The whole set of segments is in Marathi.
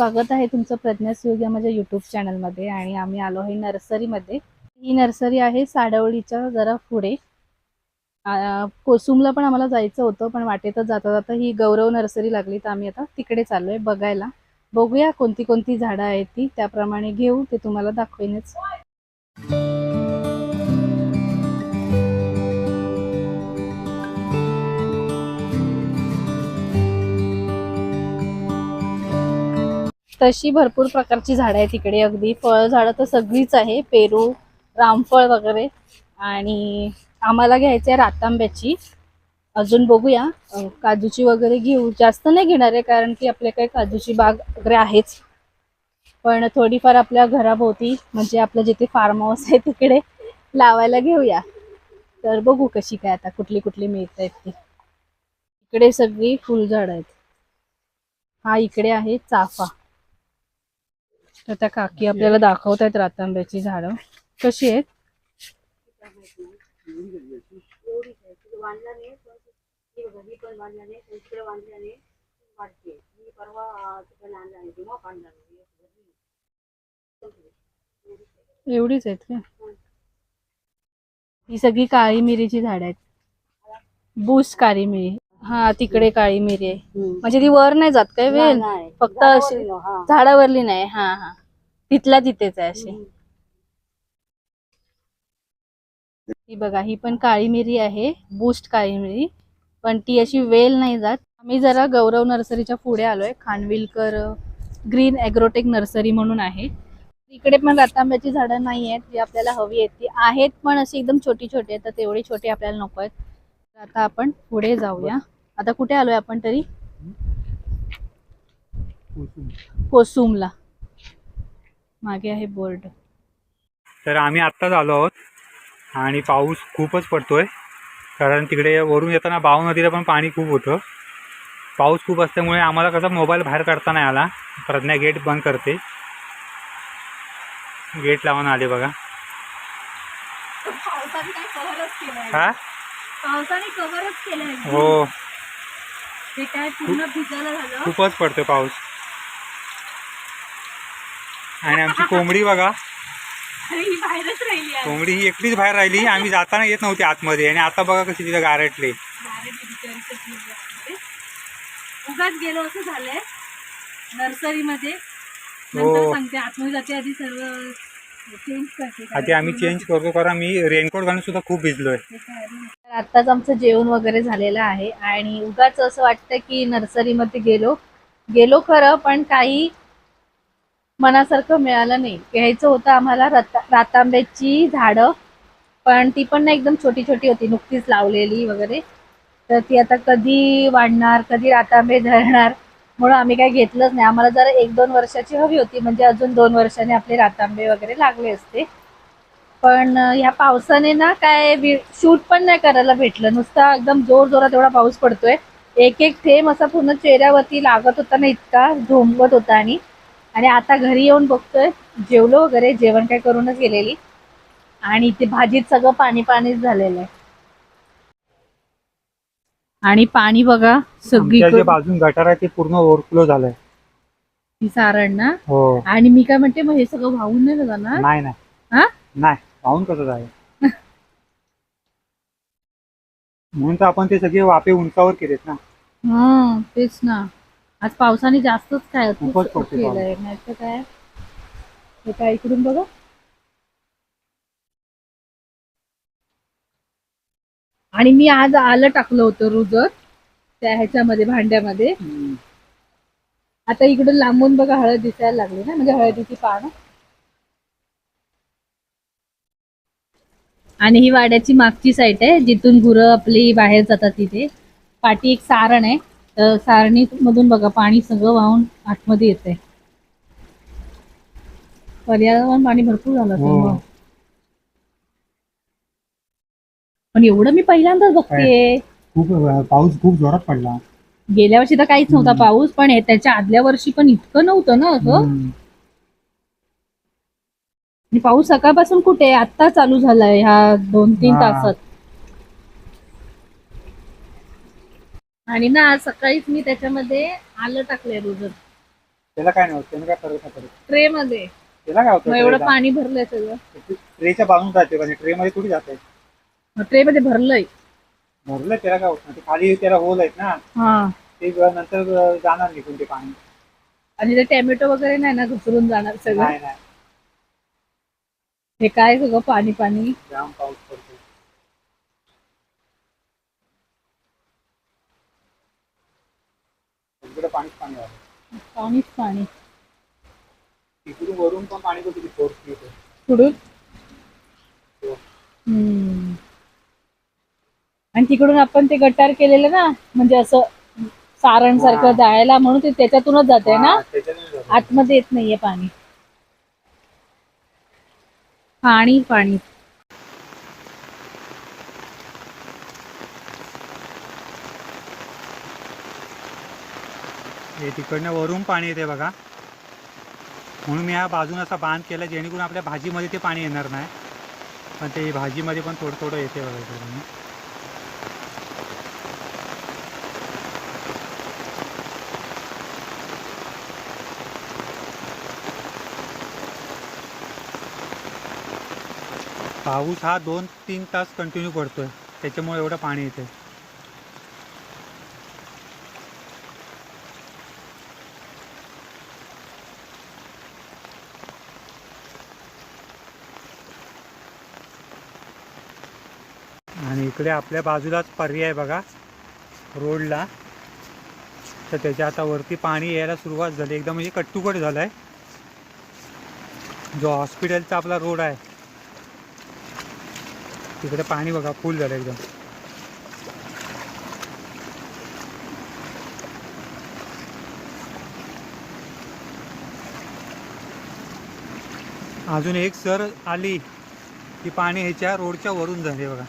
स्वागत आहे तुमचं प्रज्ञास योग या माझ्या यूट्यूब चॅनलमध्ये आणि आम्ही आलो आहे नर्सरीमध्ये. ही नर्सरी आहे साडवळीच्या जरा पुढे. कोसुमला पण आम्हाला जायचं होतं पण वाटेतच जाता जाता ही गौरव नर्सरी लागली. तर आम्ही आता तिकडे चाललोय बघायला. बघूया कोणती कोणती झाडं आहेत ती. त्याप्रमाणे घेऊ ते तुम्हाला दाखवेनच. तशी भरपूर प्रकारची झाडं आहेत इकडे अगदी. फळ झाडं तर सगळीच आहे. पेरू रामफळ वगैरे. आणि आम्हाला घ्यायची आहे रातांब्याची. अजून बघूया. काजूची वगैरे घेऊ. जास्त नाही घेणार आहे कारण की आपल्याकडे काजूची बाग वगैरे आहेच. पण थोडीफार आपल्या घराभोवती म्हणजे आपलं जिथे फार्म हाऊस आहे तिकडे लावायला घेऊया. तर बघू कशी काय आता कुठली कुठली मिळत आहेत ती. इकडे सगळी फुलझाड आहेत. हा इकडे आहे चाफा. तर त्या काकी आपल्याला दाखवत आहेत रातांब्याची झाडं. कशी आहेत? एवढीच आहेत का? ही सगळी काळी मिरीची झाड आहेत. बूस्ट काळी मिरी. हा तिकडे काळी मिरी आहे. म्हणजे ती वर नाही जात काय वेल? फक्त अशी झाडावरली नाही. हा हा. तिथल्या तिथेच आहे अशी. ही बघा ही पण काळी मिरी आहे बूस्ट काळी मिरी. पण ती अशी वेल नाही जात. आम्ही जरा गौरव नर्सरीच्या पुढे आलोय. खानविलकर ग्रीन ॲग्रोटेक नर्सरी म्हणून आहे. इकडे पण रतांब्याची झाडं नाही आहेत जी आपल्याला हवी आहेत. ती आहेत पण अशी एकदम छोटी छोटी आहेत तर तेवढी छोटी आपल्याला नको आहेत. तर आता आपण पुढे जाऊया. आता कुठे आलोय आपण तरी? कोसुमला. मागे आहे बोर्ड. तर आम्ही आत्ताच आलो आहोत आणि पाऊस खूपच पडतोय. कारण तिकडे वरून येताना बाव नदीला पण पाणी खूप होतं. पाऊस खूप असल्यामुळे आम्हाला कसा मोबाईल बाहेर काढता नाही आला. प्रज्ञा गेट बंद करते. गेट लावून आले बघा. पावसाने काय कव्हरच केलंय? हा? पावसाने कव्हरच केलंय. हो. ते काय पूर्ण भिजायला झालं? खूपच पडतोय पाऊस. आणि आमची कोंबडी बघा. आणि ही बाहेरच राहिली आहे कोंबडी ही एकटीच बाहेर राहिली. आम्ही जाताना येत नव्हती आतमध्ये. आणि आता बघा कशी तिथं गारटली. उगाच गेलो असं झालंय. नर्सरीमध्ये. नंतर हो. सांगते आतमध्ये जाते आधी सर्व चेंज करते. आधी आम्ही चेंज करतो कारण मी रेनकोट घालून सुद्धा खूप भिजलोय. तर आत्ताच आमचं जेवण वगैरे झालेलं आहे. आणि उगाच असं वाटतं की नर्सरीमध्ये गेलो. गेलो खरं पण काही मनासारखं मिळालं नाही. घ्यायचं होतं आम्हाला रता रातांब्याची झाडं पण ती पण ना एकदम छोटी छोटी होती. नुकतीच लावलेली वगैरे. तर ती आता कधी वाढणार कधी रातांबे धरणार म्हणून आम्ही काही घेतलंच नाही. आम्हाला जरा एक दोन वर्षाची हवी होती. म्हणजे अजून दोन वर्षाने आपले रातांबे वगैरे लागले असते. पण ह्या पावसाने ना काय शूट पण नाही करायला भेटलं. नुसता एकदम जोर जोरात एवढा पाऊस पडतोय. एक एक थेंब असा पूर्ण चेहऱ्यावरती लागत होता ना इतका झोंबत होता आणि. आणि आता घरी येऊन बघतोय जेवलो वगैरे जेवण काय करूनच गेलेली. आणि इथे भाजीत सगळं पाणी पाणीच झालेलं आहे. आणि पाणी बघा जे बाजून गटार आहे ते पूर्ण ओव्हरफ्लो झालंय. सगळी सारण ना? हो. आणि मी काय म्हणते मग हे सगळं वाहून नाही जाणार नाही नाही. हा? नाही पाहून कसं जाय म्हणून तर आपण ते सगळे वाफे उंचावर केलेत ना. हा तेच ना. आज पावसाने जास्तच काय खूपच केलंय. काय? हे काय इकडून बघा. आणि मी आज आलं टाकलं होतं रुजत त्या ह्याच्यामध्ये भांड्यामध्ये. आता इकडून लांबून बघा हळद दिसायला लागली ना म्हणजे हळदीची पानं. आणि ही वाड्याची मागची साईड आहे जिथून गुरं आपली बाहेर जातात तिथे. पाठी एक सारण आहे. तर सारणी मधून बघा पाणी सगळं वाहून आतमध्ये येते पर्यावरण पाणी भरपूर झालं असेल हो. पण एवढं मी पहिल्यांदाच बघतेय. खूप पाऊस खूप जोरात पडला. गेल्या वर्षी तर काहीच नव्हता. पाऊस पण त्याच्या आदल्या वर्षी पण इतकं नव्हतं ना असं पाऊस सकाळपासून कुठे आता चालू झालाय ह्या दोन तीन. तासात. आणि ना आज सकाळीच मी त्याच्यामध्ये आलं टाकलंय रुजत त्याला काय नव्हतं? त्याला काय फरक नाही पडत ट्रे मध्ये त्याला काय मग एवढं होतं पाणी भरलंय सगळं. ट्रेच्या बाजून जाते म्हणजे ट्रे मध्ये कुठे जाते ट्रे मध्ये भरलंय. भरलं त्याला काय होत नाही. ते खाली त्याला होल आहेत ना. हा. ते नंतर जाणार निघून ते पाणी. आणि ते टॅमॅटो वगैरे नाही ना घसरून जाणार सगळं? नाही नाही. हे काय सगळं पाणी पाणी? जाम पाऊस. सगळीकडे पाणीच पाणी आहे पाणीच पाणी तिकडून वरून पण पाणी किती फोर्स येते हो. हम्म. आणि तिकडून आपण ते गटार केलेलं ना म्हणजे असं सारण सारखं हा. जायला म्हणून ते त्याच्यातूनच जाते ना हा, त्याच्याने जातं. आतमध्ये येत नाहीये पाणी पाणी पाणी हे तिकडनं वरून पाणी येते बघा. म्हणून मी ह्या बाजून असा बांध केला जेणेकरून आपल्या भाजीमध्ये ते पाणी येणार नाही. पण ते भाजीमध्ये पण थोडं थोडं येते बघा इकडून. पाऊस हा दोन तीन तास कंटिन्यू पडतोय. त्याच्यामुळे एवढं पाणी येते. आणि इकडे आपल्या बाजूलाच पर्याय बघा. रोडला तर त्याच्या आता वरती पाणी यायला सुरुवात झाली. एकदम म्हणजे कट्टुकट झालाय. जो हॉस्पिटलचा आपला रोड आहे. तिकडे पाणी बघा फुल झालं एकदम. अजून एक सर आली की पाणी ह्याच्या रोडच्या वरून झाले बघा.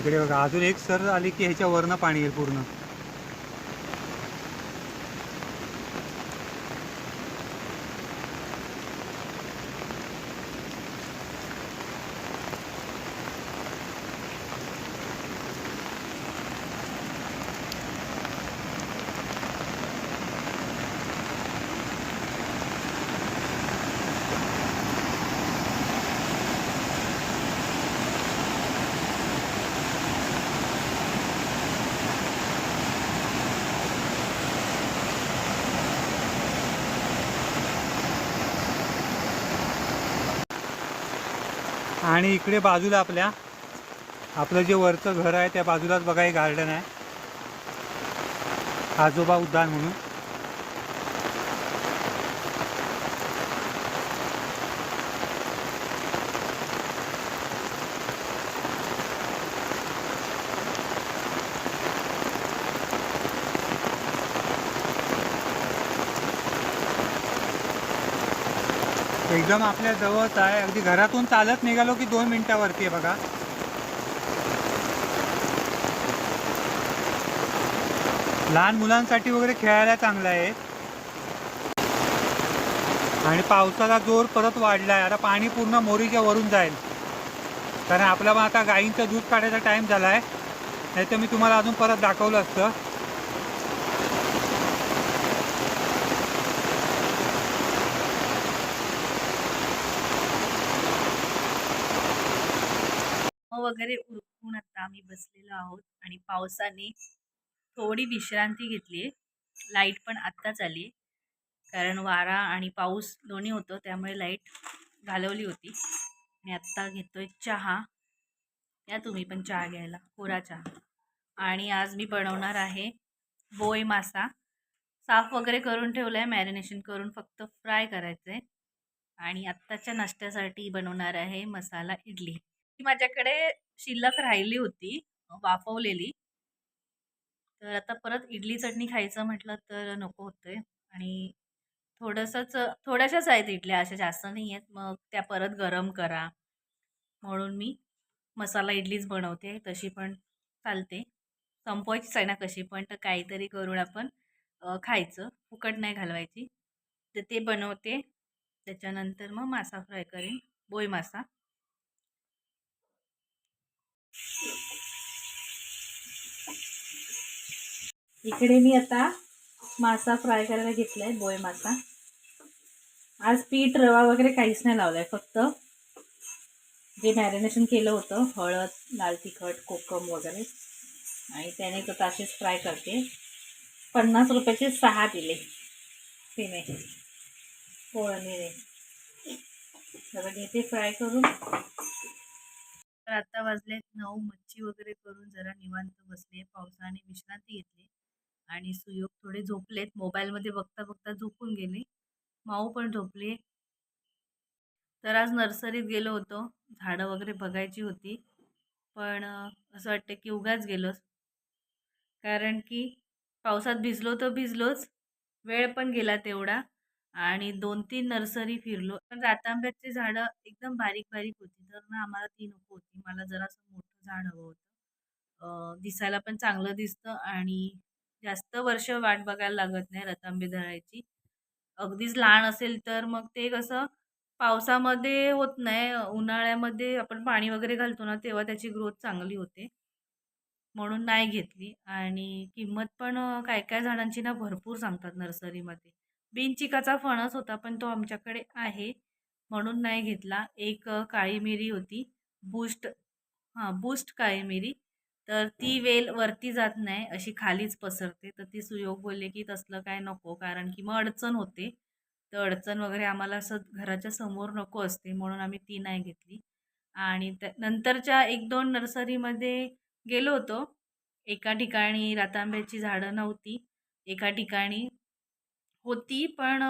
इकडे बघा. अजून एक सर आली की ह्याच्या वरनं पाणी येईल पूर्ण. आणि इकडे बाजूला आपल्या आपलं जे वरचं घर आहे त्या बाजूलाच बघा एक गार्डन आहे. आजोबा उद्यान म्हणून. एकदम आपल्या जवळच आहे. अगदी घरातून चालत निघालो की दोन मिनिटावरती आहे बघा. लहान मुलांसाठी वगैरे खेळायला चांगलं आहे. आणि पावसाचा जोर परत वाढला आहे आता पाणी पूर्ण मोरीच्या वरून जाईल. कारण आपला मग आता गाईंचं दूध काढायचा टाईम झाला आहे नाही तर मी तुम्हाला अजून परत दाखवलं असतं. वगैरे उरकून आता आम्ही बसलेलो आहोत आणि पावसाने थोडी विश्रांती घेतली लाइट पण आत्ताच आली कारण वारा आणि पाऊस दोन्ही होतं त्यामुळे लाइट घालवली होती. आणि आत्ता घेतोय चहा. या तुम्ही पण चहा घ्यायला कोरा चहा. आणि आज मी बनवणार आहे बोय मासा. साफ वगैरे करून ठेवलं आहे मॅरिनेशन करून फक्त फ्राय करायचं आहे आणि आत्ताच्या नाश्त्यासाठी बनवणार आहे मसाला इडली. ती माझ्याकडे शिल्लक राहिली होती वाफवलेली. तर आता परत इडली चटणी खायचं म्हटलं तर नको होतंय. आणि थोडंसंच थोड्याशाच आहेत इडल्या अशा जास्त नाही आहेत मग त्या परत गरम करा. म्हणून मी मसाला इडलीच बनवते तशी पण चालते. संपवायचीच आहे ना कशी पण तर काहीतरी करून आपण खायचं. फुकट नाही घालवायची. तर ते बनवते. त्याच्यानंतर मग मासा फ्राय करेन. बोई मासा. इकडे मी आता मासा फ्राय करायला घेतला आहे बोय मासा. आज पीठ रवा वगैरे काहीच नाही लावलाय फक्त जे मॅरिनेशन केलं होतं हळद लाल तिखट कोकम वगैरे. आणि त्याने तर तसेच फ्राय करते. पन्नास रुपयाचे सहा दिले. तिने पोळणीने सगळं घेते फ्राय करून तर आता वाजले नऊ मच्छी वगैरे करून जरा निवांत बसले. पावसाने विश्रांती घेतली. आणि सुयोग थोडे झोपलेत. मोबाईलमध्ये बघता बघता झोपून गेले. माऊ पण झोपले. तर आज नर्सरीत गेलो होतो. झाडं वगैरे बघायची होती. पण असं वाटतं की उगाच गेलोच. कारण की पावसात भिजलो तर भिजलोच. वेळ पण गेला तेवढा. आणि दोन तीन नर्सरी फिरलो. पण रातांब्याची झाडं एकदम बारीक बारीक होती. तर ना आम्हाला ती नको होती. मला जरासं मोठं झाड हवं होतं. दिसायला पण चांगलं दिसतं आणि जास्त वर्ष वाट बघायला लागत नाही रतांबी धरायची अगदीच लहान असेल तर मग ते कसं पावसामध्ये होत नाही उन्हाळ्यामध्ये आपण पाणी वगैरे घालतो ना तेव्हा त्याची ग्रोथ चांगली होते. म्हणून नाही घेतली. आणि किंमत पण काय काय झाडांची ना भरपूर सांगतात नर्सरीमध्ये. बिनचिकाचा फणस होता पण तो आमच्याकडे आहे. म्हणून नाही घेतला. एक काळी मिरी होती. बूस्ट हां बूस्ट काळी मिरी. तर ती वेल वरती जात नाही अशी खालीच पसरते. तर ती सुयोग बोलले की तसलं काय नको कारण की मग अडचण होते. तर अडचण वगैरे आम्हाला असं घराच्या समोर नको असते म्हणून आम्ही ती नाही घेतली. आणि त्या नंतरच्या एक दोन नर्सरीमध्ये गेलो होतो. एका ठिकाणी रातांब्याची झाडं नव्हती. एका ठिकाणी होती पण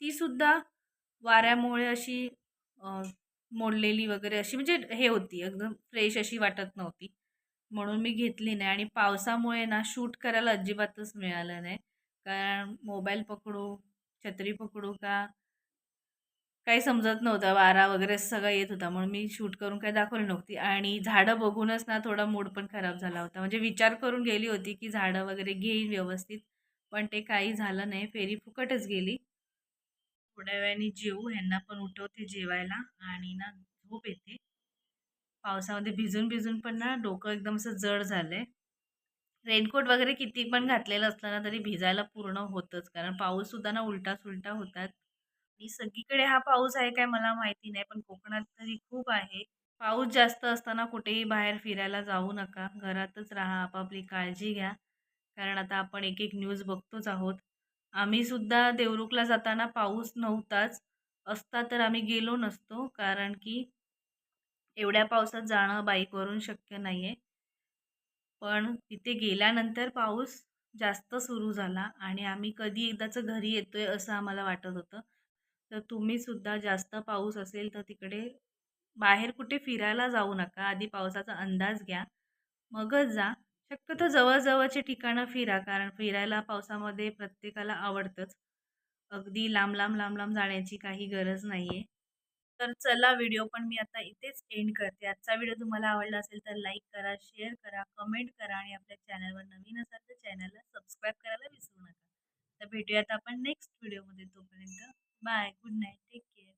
तीसुद्धा वाऱ्यामुळे अशी मोडलेली वगैरे अशी म्हणजे हे होती एकदम फ्रेश अशी वाटत नव्हती. म्हणून मी घेतली नाही आणि पावसामुळे ना शूट करायला अजिबातच मिळालं नाही. कारण मोबाईल पकडू छत्री पकडू का काही समजत नव्हतं. वारा वगैरे सगळं येत होता. म्हणून मी शूट करून काही दाखवली नव्हती. आणि झाडं बघूनच ना थोडा मूड पण खराब झाला होता. म्हणजे विचार करून गेली होती की झाडं वगैरे घेईन व्यवस्थित. पण ते काही झालं नाही. फेरी फुकटच गेली. थोड्या वेळाने जेवू ह्यांना पण उठवते जेवायला. आणि ना झोप येते. पावसामध्ये भिजून भिजून पण ना डोकं एकदम असं जड झालं आहे रेनकोट वगैरे किती पण घातलेलं असलं ना तरी भिजायला पूर्ण होतंच. कारण पाऊससुद्धा ना उलटा सुलटा होतात. आणि सगळीकडे हा पाऊस आहे काय मला माहिती नाही पण कोकणात तरी खूप आहे. पाऊस जास्त असताना कुठेही बाहेर फिरायला जाऊ नका. घरातच राहा आपापली काळजी घ्या. कारण आता आपण एक एक न्यूज बघतोच आहोत. आम्ही सुद्धा देवरुखला जाताना पाऊस नव्हताच. असता तर आम्ही गेलो नसतो. कारण की एवढ्या पावसात जाणं बाईकवरून शक्य नाही आहे पण तिथे गेल्यानंतर पाऊस जास्त सुरू झाला आणि आम्ही कधी एकदाचं घरी येतोय असं आम्हाला वाटत होतं. तर तुम्ही सुद्धा जास्त पाऊस असेल तर तिकडे बाहेर कुठे फिरायला जाऊ नका. आधी पावसाचा अंदाज घ्या. मगच जा. शक्यतो जवळजवळचे ठिकाणं फिरा कारण फिरायला पावसामध्ये प्रत्येकाला आवडतंच. अगदी लांब लांब लांब लांब जाण्याची काही गरज नाही आहे तर चला व्हिडिओ पण मी आता इथेच एंड करते. आजचा व्हिडिओ तुम्हाला आवडला असेल तर लाईक करा शेअर करा कमेंट करा आणि आपल्या चॅनलवर नवीन असाल तर चॅनलला सबस्क्राईब करायला विसरू नका. तर भेटूयात आपण नेक्स्ट व्हिडिओमध्ये तोपर्यंत. Bye good night take care